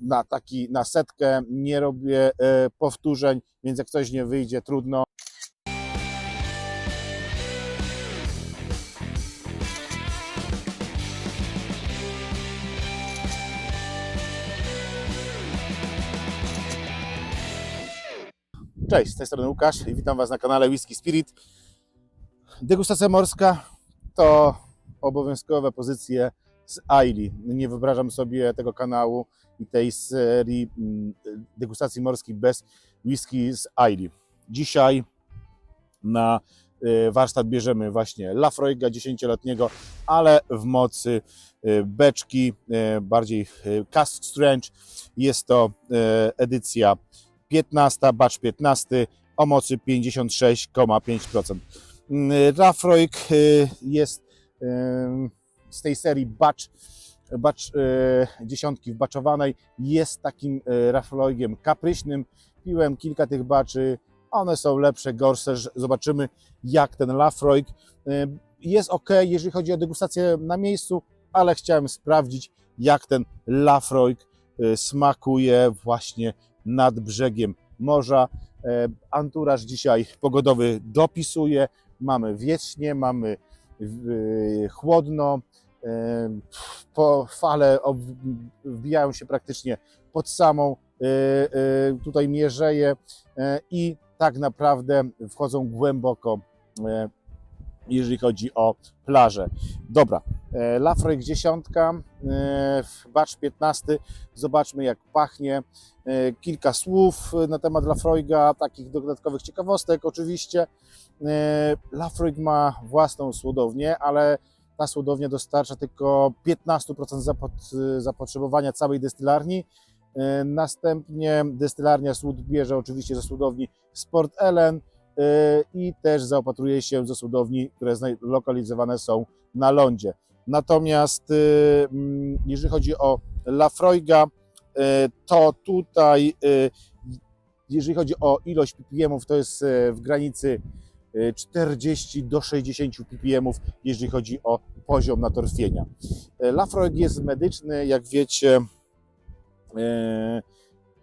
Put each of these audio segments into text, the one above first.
na taki, na setkę, nie robię e, powtórzeń, więc jak coś nie wyjdzie, trudno. Cześć, z tej strony Łukasz i witam Was na kanale Whisky Spirit. Degustacja morska to obowiązkowe pozycje z Aili. Nie wyobrażam sobie tego kanału i tej serii mm, degustacji morskiej bez whisky z Aili. Dzisiaj na y, warsztat bierzemy właśnie Lafroiga 10-letniego, ale w mocy y, beczki, y, bardziej Cask Strange. Jest to edycja 15, batch 15 o mocy 56,5%. Mm, Lafroig jest z tej serii batch, batch y, dziesiątki wbaczowanej jest takim y, Lafroigiem kapryśnym. Piłem kilka tych baczy, one są lepsze, gorsze. Zobaczymy jak ten Lafroig y, jest ok, jeżeli chodzi o degustację na miejscu, ale chciałem sprawdzić jak ten Lafroig smakuje właśnie nad brzegiem morza. E, Anturaż dzisiaj pogodowy dopisuje. Mamy wiecznie, mamy chłodno. Po fale wbijają się praktycznie pod samą e, e, tutaj mierzeję e, i tak naprawdę wchodzą głęboko, jeżeli chodzi o plażę. Dobra, dziesiątka, e, batch 15. Zobaczmy jak pachnie. Kilka słów na temat Lafroiga, takich dodatkowych ciekawostek oczywiście. Lafroig ma własną słodownię, ale ta słodownia dostarcza tylko 15% zapot- zapotrzebowania całej destylarni. E, Następnie destylarnia słód bierze oczywiście ze słodowni Sport Ellen e, i też zaopatruje się ze słodowni, które lokalizowane są na lądzie. Natomiast mm, jeżeli chodzi o Lafroiga, to tutaj, jeżeli chodzi o ilość ppm, to jest w granicy e, 40 do 60 ppm, jeżeli chodzi o poziom natorstwienia. E, Lafroig jest medyczny, jak wiecie, e,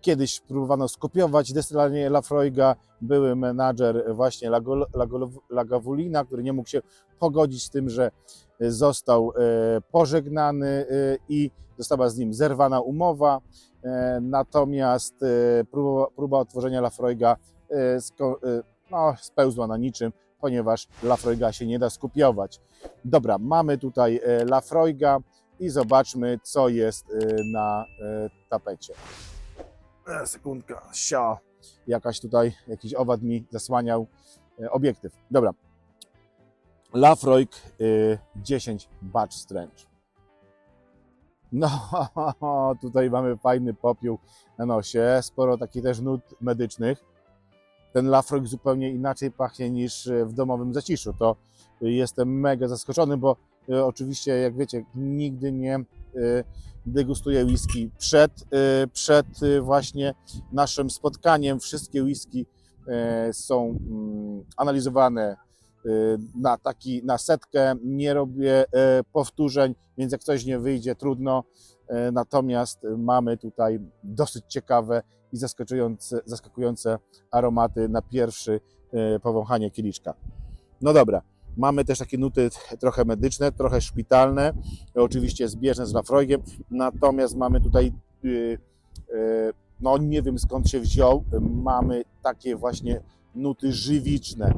kiedyś próbowano skopiować destylację Lafroiga, były menadżer właśnie Lagavulina, który nie mógł się pogodzić z tym, że został e, pożegnany i została z nim zerwana umowa. Natomiast próba, próba otworzenia Lafroiga no, spełzła na niczym, ponieważ Lafroiga się nie da skopiować. Dobra, mamy tutaj e, Lafroiga i zobaczmy, co jest e, na e, tapecie. Sekundka, sia. Jakaś tutaj, jakiś owad mi zasłaniał obiektyw. Dobra. Lafroig y, 10 Batch Strange. No, tutaj mamy fajny popiół na nosie, sporo takich też nut medycznych. Ten Lafroig zupełnie inaczej pachnie niż w domowym zaciszu. To jestem mega zaskoczony, bo y, oczywiście, jak wiecie, nigdy nie y, degustuję whisky przed, przed właśnie naszym spotkaniem. Wszystkie whisky są mm, analizowane na taki, na setkę, nie robię e, powtórzeń, więc jak coś nie wyjdzie, trudno. E, Natomiast mamy tutaj dosyć ciekawe i zaskakujące, zaskakujące aromaty na pierwszy e, powąchanie kieliszka. No dobra, mamy też takie nuty trochę medyczne, trochę szpitalne, oczywiście zbieżne z Lafroigiem, natomiast mamy tutaj, y, no nie wiem skąd się wziął, mamy takie właśnie nuty żywiczne.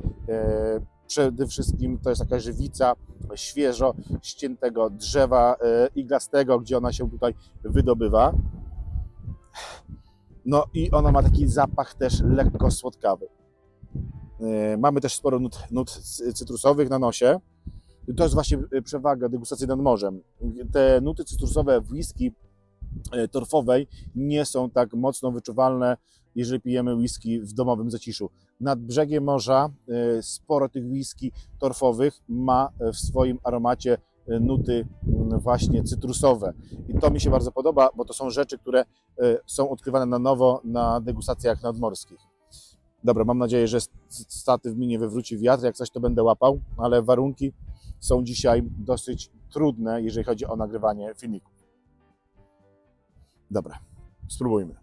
Przede wszystkim to jest taka żywica świeżo ściętego drzewa e, iglastego, gdzie ona się tutaj wydobywa. No i ona ma taki zapach też lekko słodkawy. E, Mamy też sporo nut, nut cy- cytrusowych na nosie. To jest właśnie e, przewaga degustacji nad morzem. Te nuty cytrusowe w whisky torfowej nie są tak mocno wyczuwalne, jeżeli pijemy whisky w domowym zaciszu. Nad brzegiem morza e, sporo tych whisky torfowych ma w swoim aromacie e, nuty właśnie cytrusowe. I to mi się bardzo podoba, bo to są rzeczy, które e, są odkrywane na nowo na degustacjach nadmorskich. Dobra, mam nadzieję, że st- statyw mi nie wywróci wiatr, jak coś to będę łapał, ale warunki są dzisiaj dosyć trudne, jeżeli chodzi o nagrywanie filmików. Dobra, Spróbujmy.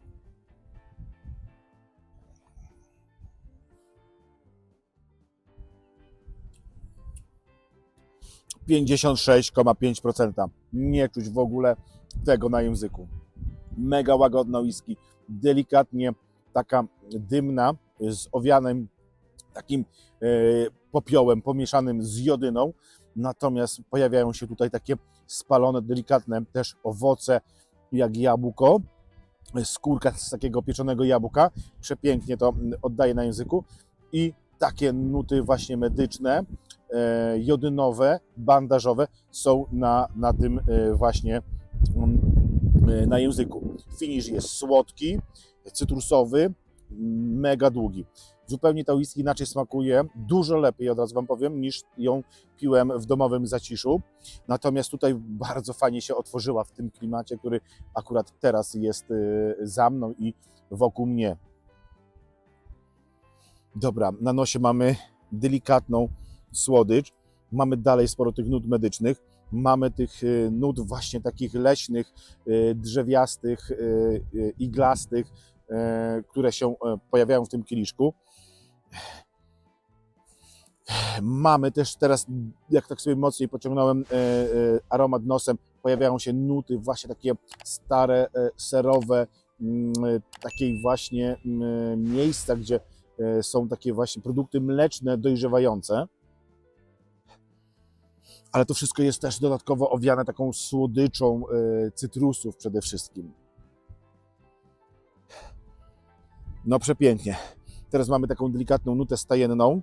Pięćdziesiąt sześć pięć procenta. Nie czuć w ogóle tego na języku. Mega łagodna whisky, delikatnie taka dymna z owianym takim e, popiołem pomieszanym z jodyną. Natomiast pojawiają się tutaj takie spalone, delikatne też owoce, jak jabłko, skórka z takiego pieczonego jabłka. Przepięknie to mm, oddaje na języku. I takie nuty właśnie medyczne, e, jodynowe, bandażowe są na, na tym e, właśnie mm, e, na języku. Finish jest słodki, cytrusowy, mega długi. Zupełnie ta whisky inaczej smakuje, dużo lepiej od razu Wam powiem, niż ją piłem w domowym zaciszu. Natomiast tutaj bardzo fajnie się otworzyła w tym klimacie, który akurat teraz jest y, za mną i wokół mnie. Dobra, na nosie mamy delikatną słodycz, mamy dalej sporo tych nut medycznych, mamy tych y, nut właśnie takich leśnych, y, drzewiastych, iglastych, które się y, pojawiają w tym kieliszku. Mamy też teraz, jak tak sobie mocniej pociągnąłem e, e, aromat nosem, pojawiają się nuty właśnie takie stare, e, serowe, mm, e, takiej właśnie mm, miejsca, gdzie e, są takie właśnie produkty mleczne dojrzewające. Ale to wszystko jest też dodatkowo owiane taką słodyczą e, cytrusów przede wszystkim. No przepięknie. Teraz mamy taką delikatną nutę stajenną.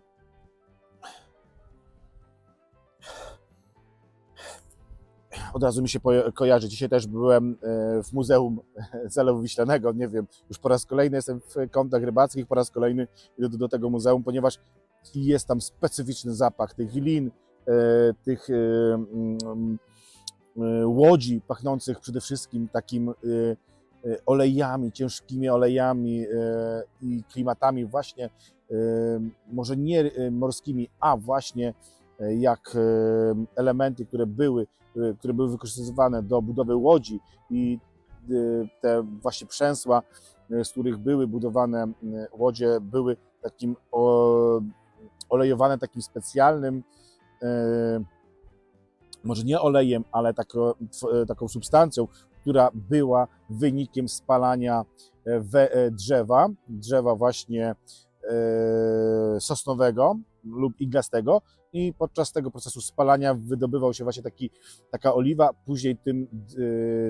Od razu mi się kojarzy. Dzisiaj też byłem e, w Muzeum Zalewu Wiślanego. Nie wiem, już po raz kolejny jestem w kątach rybackich, po raz kolejny idę do, tego muzeum, ponieważ jest tam specyficzny zapach tych lin, e, tych e, mm, e, łodzi pachnących przede wszystkim takim e, e, olejami, ciężkimi olejami e, i klimatami właśnie e, może nie e, morskimi, a właśnie e, jak e, elementy, które były, e, które były wykorzystywane do budowy łodzi i e, te właśnie przęsła, e, z których były budowane łodzie, były takim olejowane takim specjalnym e, może nie olejem, ale tako, tw- taką substancją, która była wynikiem spalania e, e, drzewa, drzewa właśnie e, sosnowego lub iglastego i podczas tego procesu spalania wydobywał się właśnie taki, taka oliwa, później tym,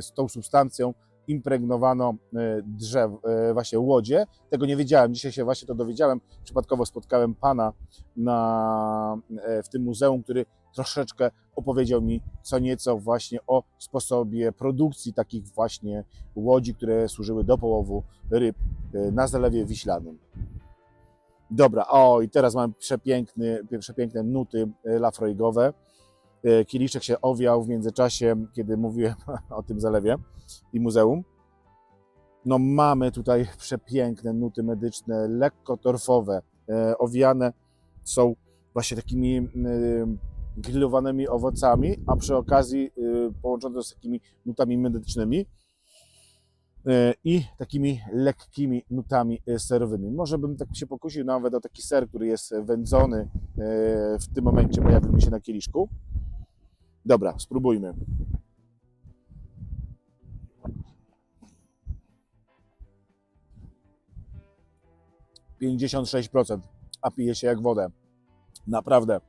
z tą substancją impregnowano drzew, właśnie łodzie. Tego nie wiedziałem, dzisiaj się właśnie to dowiedziałem. Przypadkowo spotkałem pana na, w tym muzeum, który troszeczkę opowiedział mi co nieco właśnie o sposobie produkcji takich właśnie łodzi, które służyły do połowu ryb e, na Zalewie Wiślanym. Dobra, o i teraz mamy przepiękny, przepiękne nuty e, lafroigowe. E, Kieliszek się owiał w międzyczasie, kiedy mówiłem o tym zalewie i muzeum. No mamy tutaj przepiękne nuty medyczne, lekko torfowe, owiane są właśnie takimi grillowanymi owocami, a przy okazji y, połączone z takimi nutami medycznymi y, i takimi lekkimi nutami y, serowymi. Może bym tak się pokusił nawet o taki ser, który jest wędzony, w tym momencie pojawił mi się na kieliszku. Dobra, spróbujmy. Pięćdziesiąt sześć procent, a pije się jak wodę. Naprawdę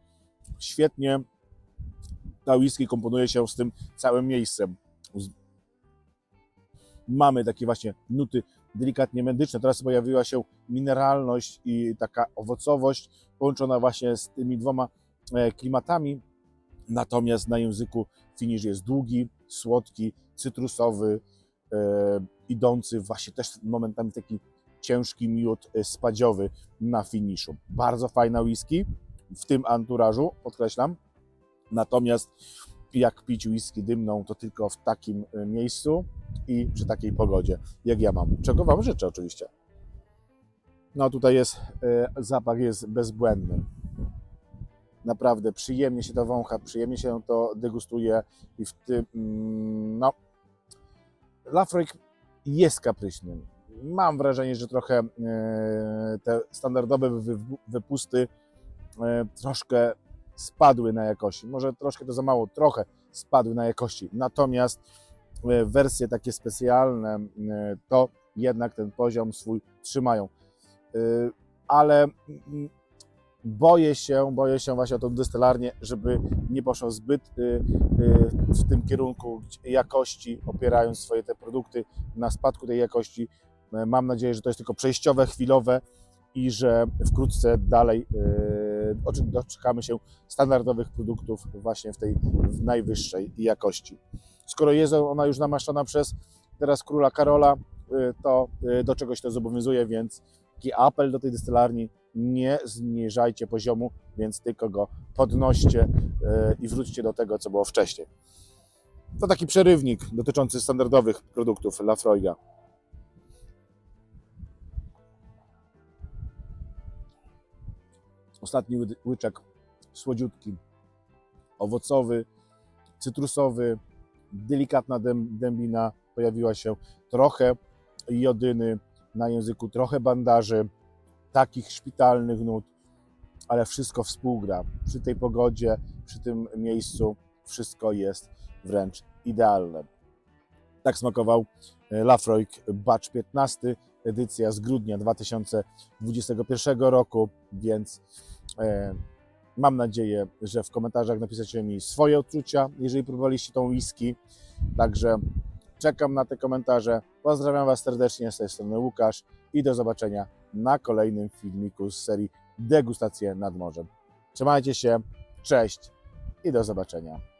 świetnie whisky komponuje się z tym całym miejscem. Mamy takie właśnie nuty delikatnie medyczne. Teraz pojawiła się mineralność i taka owocowość połączona właśnie z tymi dwoma e, klimatami. Natomiast na języku finisz jest długi, słodki, cytrusowy, e, idący właśnie też momentami taki ciężki miód e, spadziowy na finiszu. Bardzo fajna whisky w tym anturażu, podkreślam. Natomiast jak pić whisky dymną, to tylko w takim e, miejscu i przy takiej pogodzie, jak ja mam. Czego Wam życzę oczywiście. No tutaj jest, e, zapach jest bezbłędny. Naprawdę przyjemnie się to wącha, przyjemnie się to degustuje i w tym, mm, no, Lafroig jest kapryśny. Mam wrażenie, że trochę e, te standardowe wy- wypusty troszkę spadły na jakości. Może troszkę to za mało, trochę spadły na jakości. Natomiast e, wersje takie specjalne e, to jednak ten poziom swój trzymają. E, Ale boję się, boję się właśnie o tą dystylarnię, żeby nie poszło zbyt e, e, w tym kierunku jakości, opierając swoje te produkty na spadku tej jakości. E, Mam nadzieję, że to jest tylko przejściowe, chwilowe i że wkrótce dalej e, doczekamy się standardowych produktów właśnie w tej w najwyższej jakości. Skoro jest ona już namaszczona przez teraz króla Karola, e, to e, do czegoś to zobowiązuje, więc taki apel do tej dystylarni, nie zniżajcie poziomu, więc tylko go podnoście e, i wróćcie do tego, co było wcześniej. To taki przerywnik dotyczący standardowych produktów Lafroiga. Ostatni ły- łyczek słodziutki, owocowy, cytrusowy, delikatna dęb, dębina pojawiła się, trochę jodyny na języku, trochę bandaży, takich szpitalnych nut, ale wszystko współgra. Przy tej pogodzie, przy tym miejscu wszystko jest wręcz idealne. Tak smakował e, Lafroig Batch 15, edycja z grudnia 2021 roku, więc mam nadzieję, że w komentarzach napiszecie mi swoje odczucia, jeżeli próbowaliście tą whisky. Także czekam na te komentarze. Pozdrawiam Was serdecznie z tej strony Łukasz i do zobaczenia na kolejnym filmiku z serii Degustacje nad morzem. Trzymajcie się, cześć i do zobaczenia.